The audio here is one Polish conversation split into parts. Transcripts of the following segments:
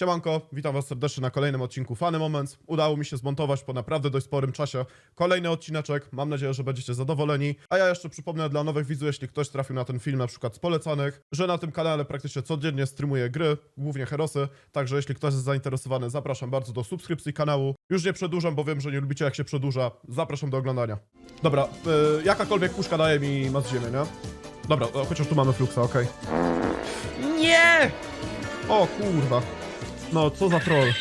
Siemanko, witam was serdecznie na kolejnym odcinku Funny Moments. Udało mi się zmontować po naprawdę dość sporym czasie kolejny odcineczek. Mam nadzieję, że będziecie zadowoleni. A ja jeszcze przypomnę dla nowych widzów, jeśli ktoś trafił na ten film na przykład z polecanych, że na tym kanale praktycznie codziennie streamuję gry, głównie herosy. Także jeśli ktoś jest zainteresowany, zapraszam bardzo do subskrypcji kanału. Już nie przedłużam, bo wiem, że nie lubicie jak się przedłuża. Zapraszam do oglądania. Dobra, yy, jakakolwiek puszka daje mi mas ziemię, nie? Dobra, chociaż tu mamy fluksa, okej. Nie! O kurwa. No, co za troll.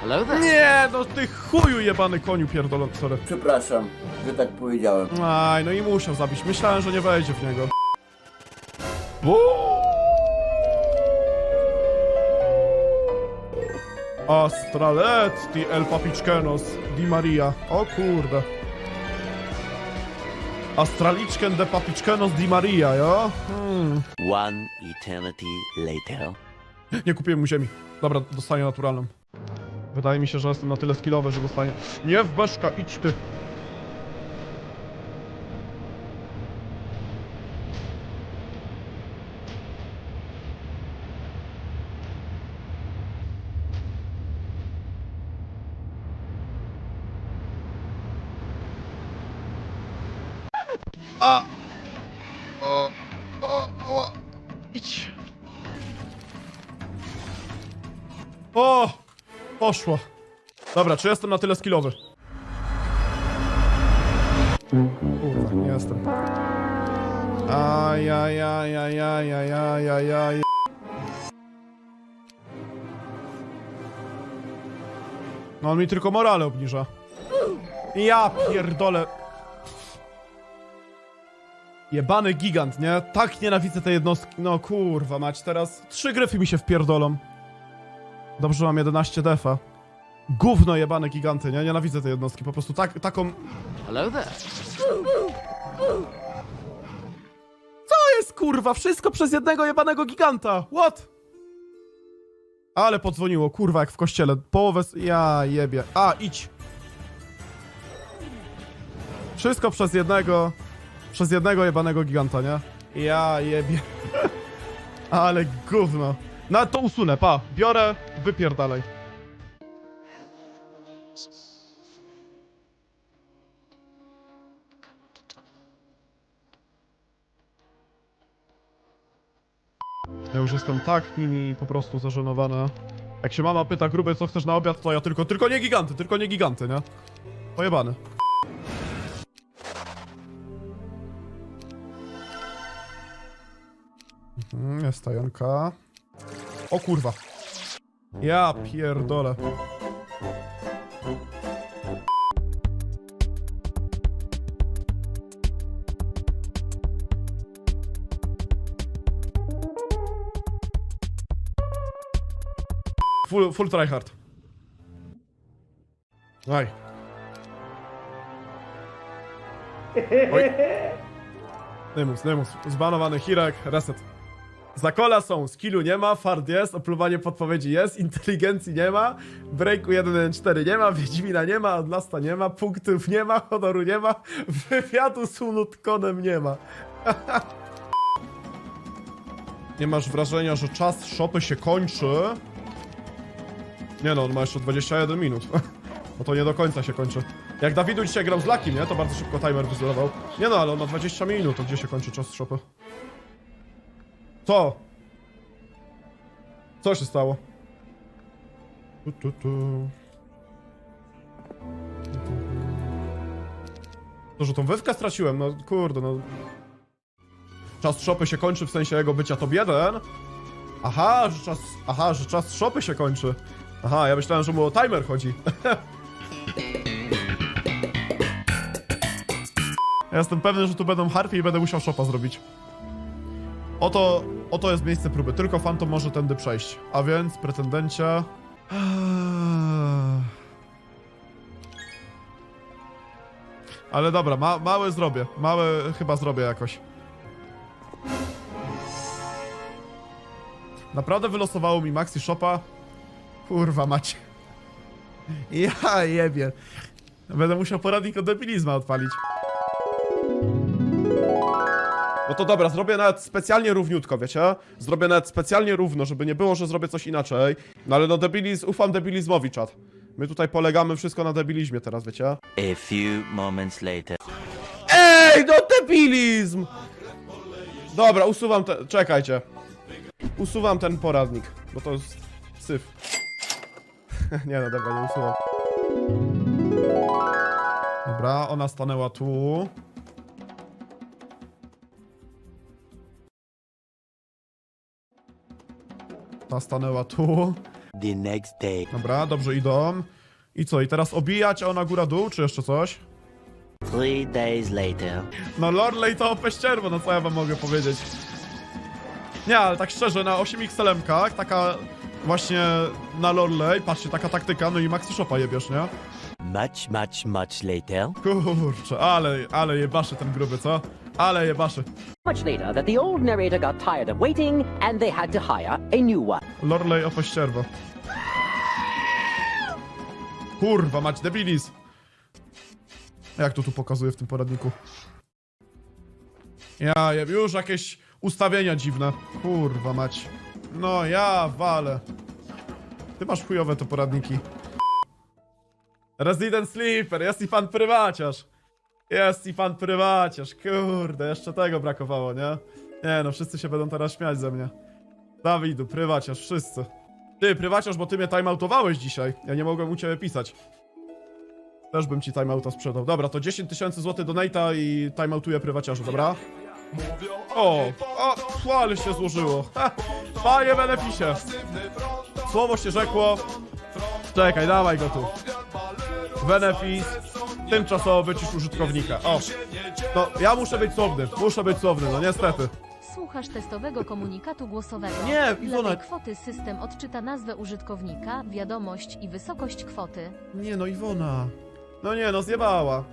Hello there. Nie, no ty chuju jebany koniu pierdolony, sorry. Przepraszam, że tak powiedziałem. Aj, no i musiał zabić. Myślałem, że nie wejdzie w niego. Uuu. Astraletti el papiczkenos di Maria. O kurde. Astraliczken de papiczkenos di Maria, jo? Hmm. One eternity later. Nie kupiłem mu ziemi. Dobra, dostanie naturalną. Wydaje mi się, że jestem na tyle skillowy, że dostanie... Nie w beczka, idź ty! A! O! O! O! Idź! O! Poszło. Dobra, czy jestem na tyle skillowy? Kurwa, nie jestem. Ajajajajajajajajaj. No on mi tylko morale obniża. Ja pierdolę. Jebany gigant, nie? Tak nienawidzę tej jednostki. No kurwa mać, teraz trzy gryfy mi się wpierdolą. Dobrze, że mam 11 defa. Gówno jebane giganty, nie? Nienawidzę tej jednostki, po prostu tak, taką... Hello there. To jest kurwa, wszystko przez jednego jebanego giganta! What? Ale podzwoniło, kurwa, jak w kościele. Połowę... s- Ja jebie. A, idź! Wszystko przez jednego... Przez jednego jebanego giganta, nie? Ja jebie. Ale gówno. No to usunę, pa. Biorę, wypierdalaj. Ja już jestem tak nimi po prostu zażenowany. Jak się mama pyta gruby, co chcesz na obiad, to ja tylko, tylko nie giganty, tylko nie giganty, nie? Pojebany. Mhm, jest stajanka. O kurwa. Ja pierdolę. Full, full tryhard. Aj. Oj. Nemus, Nemus. Zbanowany Hirek, reset. Zakola są, skillu nie ma, fart jest, opluwanie podpowiedzi jest, inteligencji nie ma, breaku 1.1.4 nie ma, Wiedźmina nie ma, Adlasta nie ma, punktów nie ma, honoru nie ma, wywiadu z Unutkonem nie ma. nie masz wrażenia, że czas szopy się kończy? Nie no, on ma jeszcze 21 minut. No to nie do końca się kończy. Jak Dawidu dzisiaj grał z Lakim, nie? To bardzo szybko timer wyzerował. Nie no, ale on ma 20 minut, to gdzie się kończy czas szopy? Co? Co się stało? Tu, tu, tu. To, że tą wywkę straciłem, no kurde, no. Czas szopy się kończy w sensie jego bycia top 1. Aha, że czas. Aha, że czas szopy się kończy. Aha, ja myślałem, że mu o timer chodzi. ja jestem pewny, że tu będą harpy i będę musiał szopa zrobić. Oto, oto jest miejsce próby. Tylko Phantom może tędy przejść. A więc, pretendencie... Ale dobra, ma, małe zrobię. Małe chyba zrobię jakoś. Naprawdę wylosowało mi Maxi Shopa? Kurwa macie. Ja jebie. Będę musiał poradnik od debilizma odpalić. No to dobra, zrobię nawet specjalnie równiutko, wiecie? Zrobię nawet specjalnie równo, żeby nie było, że zrobię coś inaczej. No ale no debilizm, ufam debilizmowi, czat. My tutaj polegamy wszystko na debilizmie teraz, wiecie? A few moments later. Ej, no debilizm! Dobra, usuwam ten... Czekajcie. Usuwam ten poradnik, bo to jest syf. nie no, dobra, nie usuwam. Dobra, ona stanęła tu. Ta stanęła tu. The next day. Dobra, dobrze idą. I co, i teraz obijać, a ona góra-dół, czy jeszcze coś? Three days later. No Lorley to peścierwo, no co ja wam mogę powiedzieć. Nie, ale tak szczerze, na 8 XLM-kach, taka właśnie na Lorley, patrzcie, taka taktyka, no i Maxi Shopa jebiesz, nie? Much, much, much later. Kurczę, ale, ale jebaszy ten gruby, co? Ale jebaszy. much later that the old narrator got tired of waiting and they had to hire a new one. Lorley o peścierwo. Kurwa, mać debilis. Jak to tu pokazuje w tym poradniku? Ja, już jakieś ustawienia dziwne. Kurwa mać. No ja walę. Ty masz chujowe te poradniki. Resident Sleeper, jest i pan prywaciarz. Jest i pan prywaciarz, kurde, jeszcze tego brakowało, nie? Nie no, wszyscy się będą teraz śmiać ze mnie. Dawidu, prywaciarz, wszyscy. Ty, prywaciarz, bo ty mnie timeoutowałeś dzisiaj. Ja nie mogłem u ciebie pisać. Też bym ci timeouta sprzedał. Dobra, to 10 tysięcy złotych donate'a i timeoutuję prywaciarza, dobra? O, o, ale się złożyło. Ha, panie beneficie. Słowo się rzekło. Czekaj, dawaj go tu. Benefis. Tymczasowy wycisz użytkownika. O. No, ja muszę być słowny. Muszę być słowny, no niestety. Słuchasz testowego komunikatu głosowego. Nie, Dla Iwona- tej kwoty system odczyta nazwę użytkownika, wiadomość i wysokość kwoty. Nie no, Iwona. No nie no, zjebała.